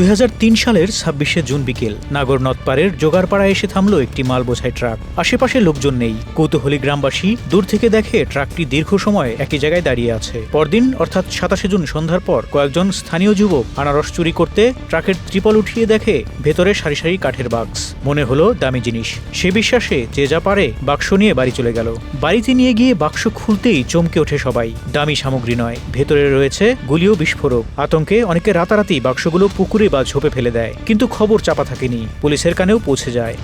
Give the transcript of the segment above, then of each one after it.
দুই হাজার তিন সালের ছাব্বিশে জুন বিকেল নাগর নদপাড়ের জোগাড়পাড়ায় এসে থামলো একটি মাল বোঝাই ট্রাক। আশেপাশে লোকজন নেই। কৌতূহলী গ্রামবাসী দূর থেকে দেখে ট্রাকটি দীর্ঘ সময় একই জায়গায় দাঁড়িয়ে আছে। পরদিন, অর্থাৎ সাতাশে জুন সন্ধ্যার পর, কয়েকজন স্থানীয় যুবক আনারস চুরি করতে ট্রাকের ত্রিপল উঠিয়ে দেখে ভেতরে সারি সারি কাঠের বাক্স। মনে হলো দামি জিনিস। সে বিশ্বাসে যে যা পারে, বাক্স নিয়ে বাড়ি চলে গেল। বাড়িতে নিয়ে গিয়ে বাক্স খুলতেই চমকে ওঠে সবাই। দামি সামগ্রী নয়। ভেতরে রয়েছে গুলিও বিস্ফোরক। আতঙ্কে অনেকে রাতারাতি বাক্সগুলো পুকুরে বা ঝোপে ফেলে দেয় কিন্তু খবর চাপা থাকেনি। পুলিশের কানেও পৌঁছে যায়।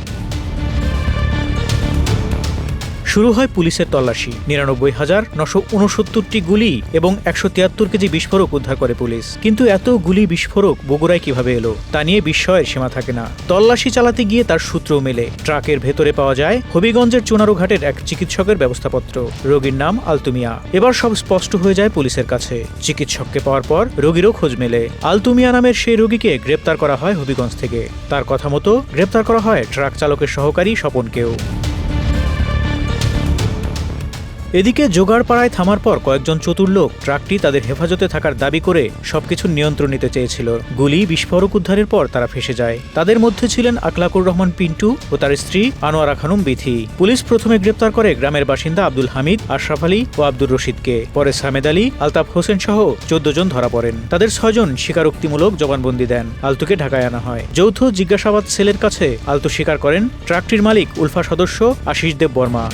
শুরু হয় পুলিশের তল্লাশি। নিরানব্বই হাজার নশো উনসত্তরটি গুলি এবং একশো তিয়াত্তর কেজি বিস্ফোরক উদ্ধার করে পুলিশ। কিন্তু এত গুলি বিস্ফোরক বগুড়ায় কীভাবে এলো? তা নিয়ে বিস্ময়ের সীমা থাকে না। তল্লাশি চালাতে গিয়ে তার সূত্র মেলে। ট্রাকের ভেতরে পাওয়া যায় হবিগঞ্জের চুনারু ঘাটের এক চিকিৎসকের ব্যবস্থাপত্র। রোগীর নাম আলতুমিয়া। এবার সব স্পষ্ট হয়ে যায় পুলিশের কাছে। চিকিৎসককে পাওয়ার পর রোগীরও খোঁজ মেলে। আলতুমিয়া নামের সেই রোগীকে গ্রেপ্তার করা হয় হবিগঞ্জ থেকে। তার কথা মতো গ্রেপ্তার করা হয় ট্রাক চালকের সহকারী স্বপনকেও এদিকে জোগাড়পাড়ায় থামার পর কয়েকজন চতুর লোক ট্রাকটি তাদের হেফাজতে থাকার দাবি করে সবকিছু নিয়ন্ত্রণ নিতে চেয়েছিল। গুলি, বিস্ফোরক উদ্ধারের পর তারা ফেসে যায়। তাদের মধ্যে ছিলেন আকলাকুর রহমান পিন্টু ও তার স্ত্রী আনোয়ারা খানুম বিথি। পুলিশ প্রথমে গ্রেপ্তার করে গ্রামের বাসিন্দা আব্দুল হামিদ, আশরাফ আলী ও আব্দুর রশিদকে। পরে সামেদ আলী, আলতাফ হোসেন সহ চোদ্দ জন ধরা পড়েন। তাদের ছয়জন স্বীকারোক্তিমূলক জবানবন্দি দেন। আলতুকে ঢাকায় আনা হয়। যৌথ জিজ্ঞাসাবাদ সেলের কাছে আলতু স্বীকার করেন ট্রাকটির মালিক উলফা সদস্য আশিস দেব বর্মা।